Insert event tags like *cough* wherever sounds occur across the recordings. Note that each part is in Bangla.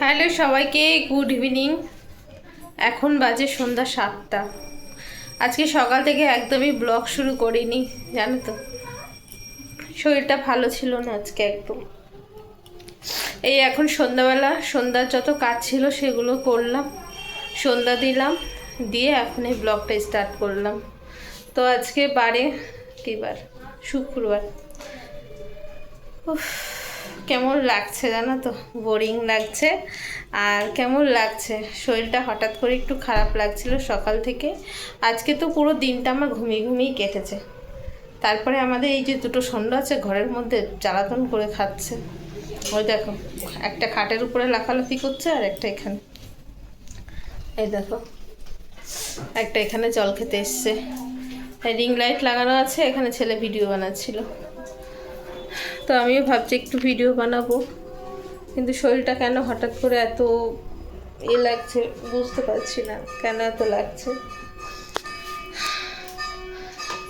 হ্যালো সবাইকে গুড ইভিনিং। এখন বাজে সন্ধ্যা সাতটা। আজকে সকাল থেকে একদমই ব্লগ শুরু করিনি জানো তো। শরীরটা ভালো ছিল না আজকে একদম। এই এখন সন্ধ্যাবেলা সন্ধ্যার যত কাজ ছিল সেগুলো করলাম সন্ধ্যা দিলাম দিয়ে এখন এই ব্লগটা স্টার্ট করলাম। তো আজকে বারে কী বার? শুক্রবার। উফ, কেমন লাগছে জানো তো? বোরিং লাগছে। আর কেমন লাগছে? শরীরটা হঠাৎ করে একটু খারাপ লাগছিল সকাল থেকে। আজকে তো পুরো দিনটা আমার ঘুমিয়ে ঘুমিয়ে কেটেছে। তারপরে আমাদের এই যে দুটো ষণ্ড আছে, ঘরের মধ্যে জ্বালাতন করে খাচ্ছে। ওই দেখো, একটা খাটের উপরে লাফালাফি করছে আর একটা এখানে। এই দেখো, একটা এখানে জল খেতে এসছে। রিং লাইট লাগানো আছে, এখানে ছেলে ভিডিও বানাচ্ছিল। তো আমিও ভাবছি একটু ভিডিও বানাবো। কিন্তু শরীরটা কেন হঠাৎ করে এত এ লাগছে বুঝতে পারছি না কেন এত লাগছে?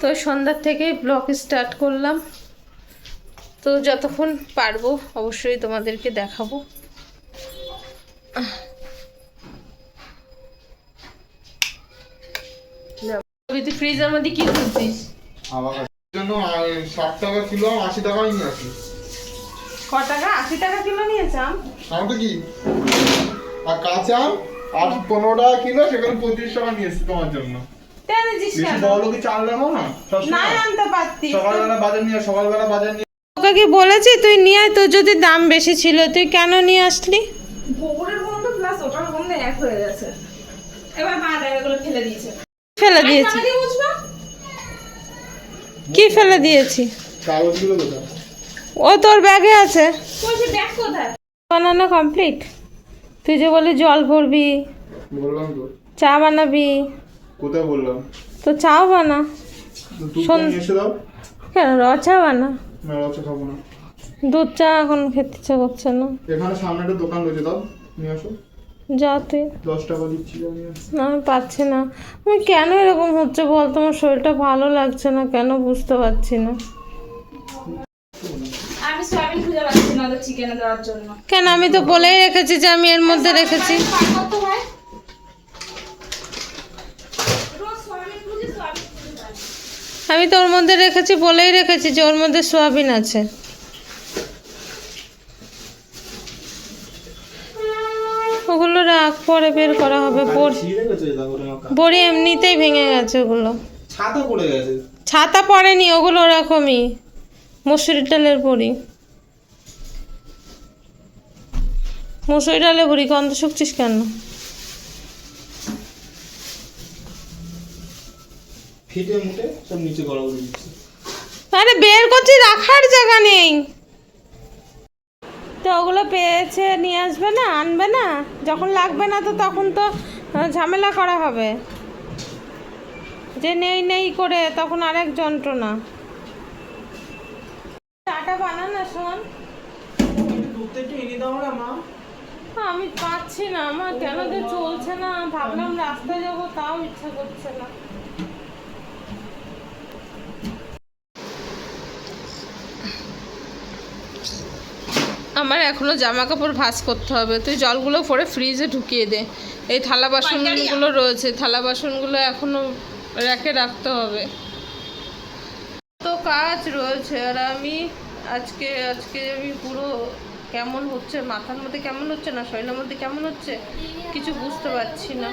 তো সন্ধ্যার থেকেই ব্লগ স্টার্ট করলাম। তো যতক্ষণ পারব অবশ্যই তোমাদেরকে দেখাবো। ফ্রিজের মধ্যে কি করছিস? আমার জন্য ষাট টাকা কিলো আশি টাকাই নিয়ে আসি। ক টাকা? আশি টাকা কিলো নিয়েছাম আমাকে কি? আর কাঁচা আম আট পনেরো টাকা কিলো সেখানে পঁচিশ টাকা নিয়ে এসছি তোমার জন্য। টেনেছিস বেশি কেন বড় কি চাল দেবো না? না আনতে পারতিস সকালবেলা বাজার নিয়ে সকালবেলা বাজার নিয়ে ওকে কি বলেছি? তুই নিয়ে আয় তোর যদি দাম বেশি ছিল তুই কেন নিয়ে আসলি? গোবরের গন্ধ কি ফেলে দিয়েছি? কাগজগুলো ও তোর ব্যাগে আছে। বানানো কমপ্লিট তুই যে বলি জল ভরবি বললাম তো। চা বানাবি। কোথায় বললাম? তো চাও বানা। কেন র চা বানা। না রচা খাব না। দুধ চা এখন খেতে ইচ্ছা করছে না। এখানে সামনে একটা দোকান রয়েছে দাও। নিয়ে আসো। যা তুই দশ টাকা দিচ্ছি আমি পাচ্ছি না। আমি কেন এরকম হচ্ছে বল? তোমার শরীরটা ভালো লাগছে না কেন বুঝতে পারছি না? আমি সয়াবিন খুঁজে পাচ্ছি না চিকেনে দেওয়ার জন্য। কেন? আমি তো বলেই রেখেছি যে আমি এর মধ্যে রেখেছি। আমি তো ওর মধ্যে রেখেছি বলেই রেখেছি যে ওর মধ্যে সোয়াবিন আছে। পরে বের করা হবে বড়ি এমনিতেই ভেঙে গেছে ওগুলো। ছাতা পড়ে গেছে। ছাতা পড়েনি ওগুলো ওরকমই মসুরি ডালের বড়ি। মসুরি ডালের বড়ি গন্ধ শুকছিস কেন? আরে বের করছি রাখার জায়গা নেই। তো ওগুলো পেয়েছে নিয়ে আসবে না আনবে না? যখন লাগবে না তো তখন তো ঝামেলা করা হবে। যে নেই নেই করে তখন আরেক যন্ত্রণা। চাটা বানা না শোন আমি পাচ্ছি না আমার কেন যে চলছে না? ভাবলাম রাস্তায় যাব তাও ইচ্ছা করছে না। আমার এখনও জামা কাপড় ভাঁজ করতে হবে। তুই জলগুলো পরে ফ্রিজে ঢুকিয়ে দে। এই থালা বাসনগুলো রয়েছে থালা বাসনগুলো এখনও রেখে রাখতে হবে। তো কাজ রয়েছে আর আমি আজকে আজকে আমি পুরো কেমন হচ্ছে মাথার মধ্যে কেমন হচ্ছে না শরীরের মধ্যে কেমন হচ্ছে কিছু বুঝতে পারছি না।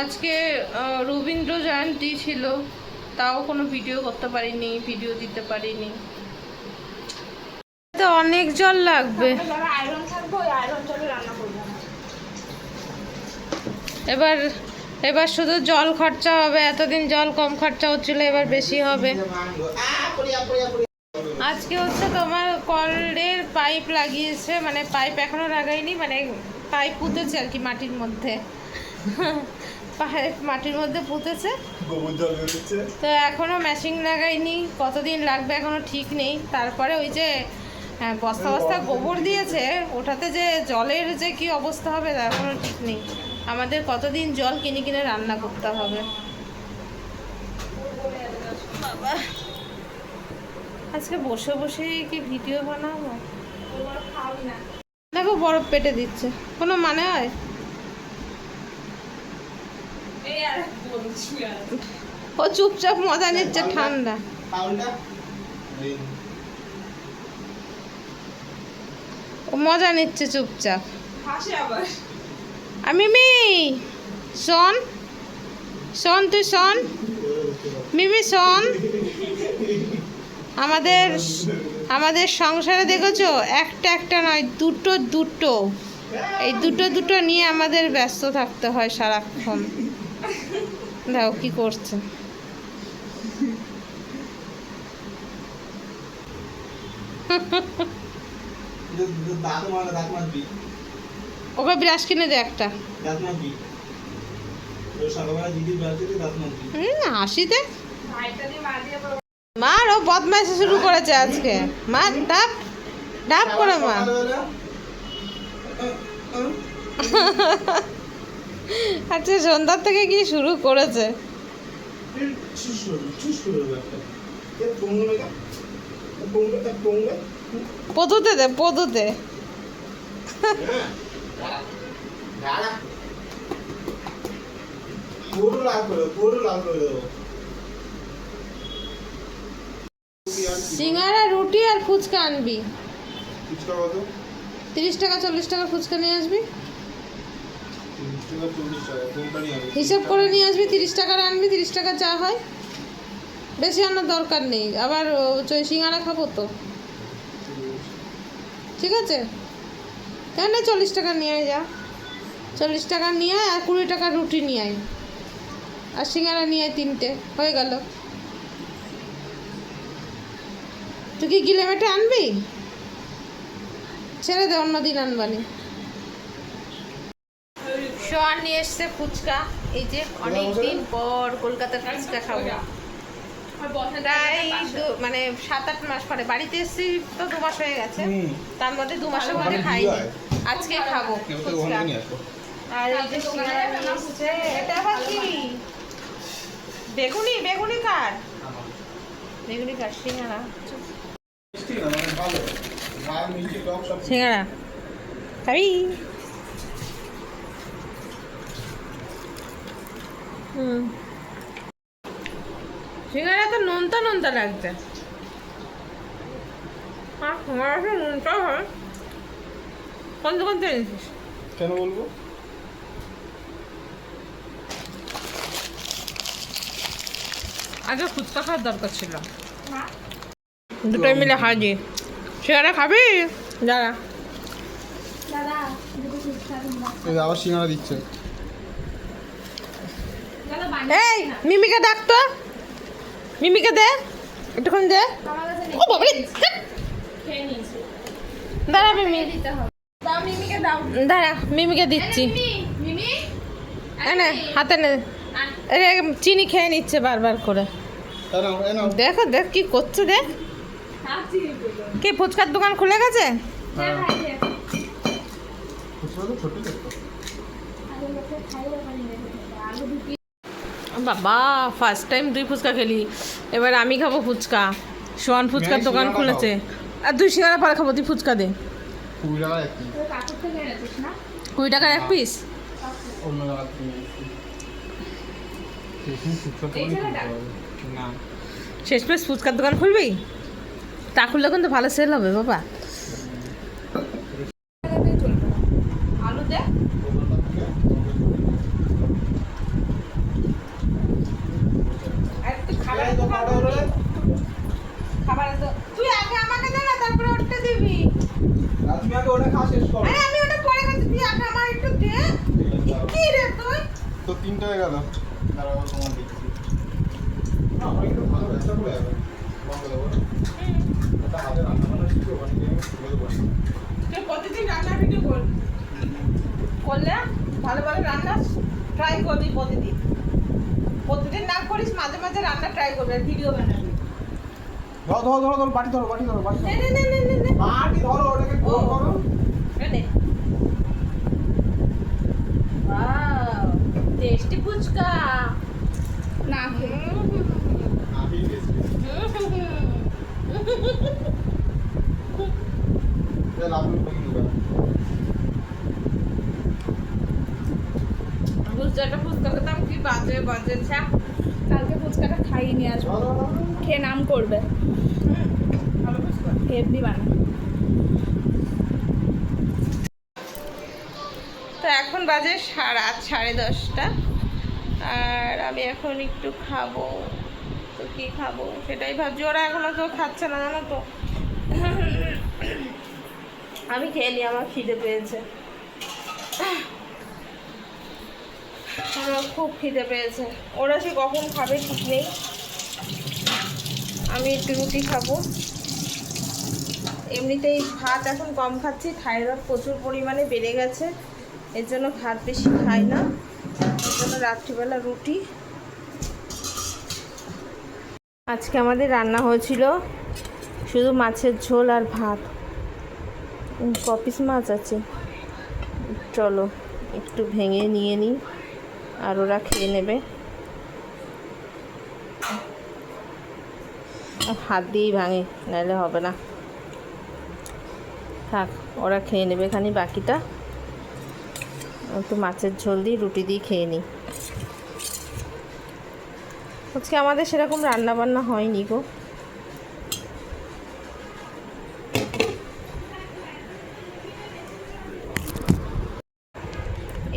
আজকে রবীন্দ্র জয়ন্তী ছিল তাও কোনো ভিডিও করতে পারিনি ভিডিও দিতে পারিনি। তো অনেক জল লাগবে। এবার এবার শুধু জল খরচা হবে এতদিন জল কম খরচা হচ্ছিল এবার বেশি হবে। আজকে হচ্ছে তোমার কলের পাইপ লাগিয়েছে মানে পাইপ এখনও লাগাইনি মানে পাইপ পুঁতেছে আর কি মাটির মধ্যে। পাইপ মাটির মধ্যে পুঁতেছে। তো এখনও মেশিন লাগাইনি কতদিন লাগবে এখনও ঠিক নেই। তারপরে ওই যে বস্তা বস্তা গোবর দিয়েছে ওটাতে যে জলের যে কি অবস্থা হবে তা এখনও ঠিক নেই। আমাদের কতদিন জল কিনে কিনে রান্না করতে হবে? আজকে বসে বসে কি ভিডিও বানাবো? দেখো বরফ পেটে দিচ্ছে। কোনো মানে হয়? এই আর বলছি আর। ও চুপচাপ মজা নিচ্ছে ঠান্ডা তাহলে এই ও মজা নিচ্ছে চুপচাপ। মিমি শোন শোন তুই শোন। মিমি শোন। আমাদের আমাদের সংসারে দেখেছ? একটা একটা নয় দুটো দুটো। এই দুটো দুটো নিয়ে আমাদের ব্যস্ত থাকতে হয় সারাক্ষণ। দেখো কি করছে। *laughs* ওকে ব্রাশ কিনে দে একটা। মা দিয়ে আবার মার ও বদমাইশি শুরু করেছে আজকে। মার ডাব ডাব করে আহ, আচ্ছা সন্ধ্যার থেকে কি শুরু করেছে? পদুতে দে পদুতে। সিঙ্গারা রুটি আর ফুচকা আনবি। তিরিশ টাকা চল্লিশ টাকা ফুচকা নিয়ে আসবি। হিসাব করে নিয়ে আসবি তিরিশ টাকার আনবি তিরিশ টাকা চা হয়। বেশি আনার দরকার নেই। আবার সিঙ্গারা খাব তো। ঠিক আছে? কেন চল্লিশ টাকা নিয়ে যা। চল্লিশ টাকা নিয়ে আয় আর কুড়ি টাকা রুটি নিয়ে আয়। আর সিঙ্গারা নিয়ে আয় তিনটে। হয়ে গেল। তুই কি গিলে মেটে আনবি? ছেড়ে দে অন্য দিন আনবানি। সোয়ান নিয়ে এসছে ফুচকা। এই যে অনেকদিন পর কলকাতার ফুচকা খাব। প্রায় দু- মানে সাত আট মাস পরে বাড়িতে এসেছি তো দু মাস হয়ে গেছে। তার মধ্যে দু মাসের মধ্যে খাইনি। আজকে খাব আর এই যে সিঙ্গারা এটা আবার কি? বেগুনি বেগুনি কার? বেগুনি কার? সিঙ্গারা। মিষ্টি না মানে সিঙ্গারা। খাবি? হুম। সিঙ্গারা তো নোনতা নোনতা লাগছে। হ্যাঁ সিঙ্গারা তো নোনতা হয়। কোন দোকান থেকে এনেছিস? কেন বলব? আগে ফুচকা খাওয়ার দরকার ছিল। দুটোই মিলে হাজি সিঙ্গারা খাবি? দাঁড়া। দাদা আবার সিঙ্গারা দিচ্ছে। এই মিমিকে ডাক তো। মিমিকে দে একটুখানি দে। আমার কাছে নেই। ও খেয়ে দাঁড়া মিমি। দিতে হবে। দাও মিমিকে দাও। দাঁড়া মিমিকে দিচ্ছি। মিমি মিমি। হাতে নে। আন। চিনি খেয়ে নিচ্ছে বারবার করে। দেখো দেখ কি করছে দেখ। কি ফুচকার দোকান খুলে গেছে? বাবা ফার্স্ট টাইম তুই ফুচকা খেলি। এবার আমি খাব ফুচকা। সোয়ান ফুচকার দোকান খুলেছে। আর তুই সিঙ্গারা পরে খাব তুই ফুচকা দে। কুড়ি টাকার এক পিস শেষ পেস ফুচকার দোকান খুলবি? তা খুললে কিন্তু ভালো সেল হবে বাবা আলু দে দোকানটা থেকে খাবার এই তো কটা হলো রে? খাবার তুই আগে আমাকে দে না তারপরে ওটা দিবি। আর তুমি আগে ওটা খাওয়া শেষ করো। আরে আমি ওটা পরে খাচ্ছি তুই আগে আমার একটু দে। কি রে তুই? তো তিনটে হয়ে গেল। দাঁড়াও আবার তোমার দেখছি। না, আমার একটু ভালো ব্যবসা করে যাবে বন্ধ দেবো একটা রান্না ভিডিও কর করলে ভালো ভালো রান্না ট্রাই করবি প্রতিদিন। প্রতিদিন না করিস মাঝে মাঝে রান্না ট্রাই করবি আর ভিডিও বানাবি। ধর ধরো ধরো ধরো বাটি ধরো বাটি ধরো বাটি নে ধরো। নে নে নে নে নে বাটি ধরো ওটাকে গোল করো। নে ওয়াও টেস্টি ফুচকা না খেয়ে আমি টেস্ট লাভ পাখি দোকান ফুচকাটা ফুচকা খেতাম কি চা কালকে ফুচকাটা খাইয়ে নিয়ে আসব। খেয়ে নাম করবে। হেভি বানা তো এখন বাজে রাত, সাড়ে দশটা। আর আমি এখন একটু খাব। তো কি খাব? সেটাই ভাবছি। ওরা এখনও কেউ খাচ্ছে না, জানো তো। আমি খেয়ে নিই, আমার খিদে পেয়েছে। আমার খুব খিদে পেয়েছে। ওরা সে কখন খাবে ঠিক নেই। আমি একটু রুটি খাব। এমনিতেই ভাত এখন কম খাচ্ছি, থাইরয়েড প্রচুর পরিমাণে বেড়ে গেছে। এর জন্য ভাত বেশি খাই না। এর জন্য রাত্রিবেলা রুটি। আজকে আমাদের রান্না হয়েছিল শুধু মাছের ঝোল আর ভাত। কপিস মাছ আছে? চলো, একটু ভেঙে নিয়ে নিই। আর ওরা খেয়ে নেবে। হাত দিয়েই ভাঙে, নাহলে হবে না। থাক, ওরা খেয়ে নেবে এখানে বাকিটা একটু মাছের ঝোল দিয়ে, রুটি দিয়ে খেয়ে নিই। আজকে আমাদের সেরকম রান্না বান্না হয়নি গো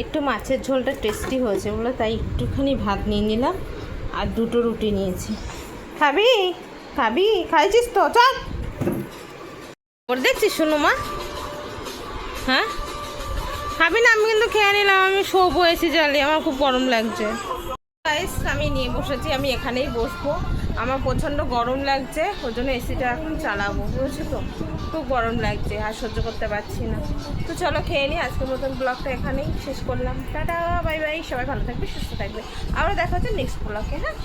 একটু মাছের ঝোলটা টেস্টি হয়েছে বলে তাই একটুখানি ভাত নিয়ে নিলাম আর দুটো রুটি নিয়েছি। খাবি? খাবি? খাইছিস তো? চল। ওর দেখছিস শুনো মা? হ্যাঁ? খাবি না? আমি কিন্তু খেয়ে নিলাম। আমি শোবো এসি জ্বালিয়ে আমার খুব গরম লাগছে। আমি নিয়ে বসেছি। আমি এখানেই বসবো। আমার প্রচণ্ড গরম লাগছে। ওই জন্য এসিটা এখন চালাবো। বুঝছ তো? খুব গরম লাগছে আর সহ্য করতে পারছি না। তো চলো খেয়ে নিই, আজকের মতন ব্লগটা এখানেই শেষ করলাম। টাটা, বাই বাই, সবাই ভালো থাকবে, সুস্থ থাকবে। আবার দেখা হচ্ছে নেক্সট ব্লগে হ্যাঁ?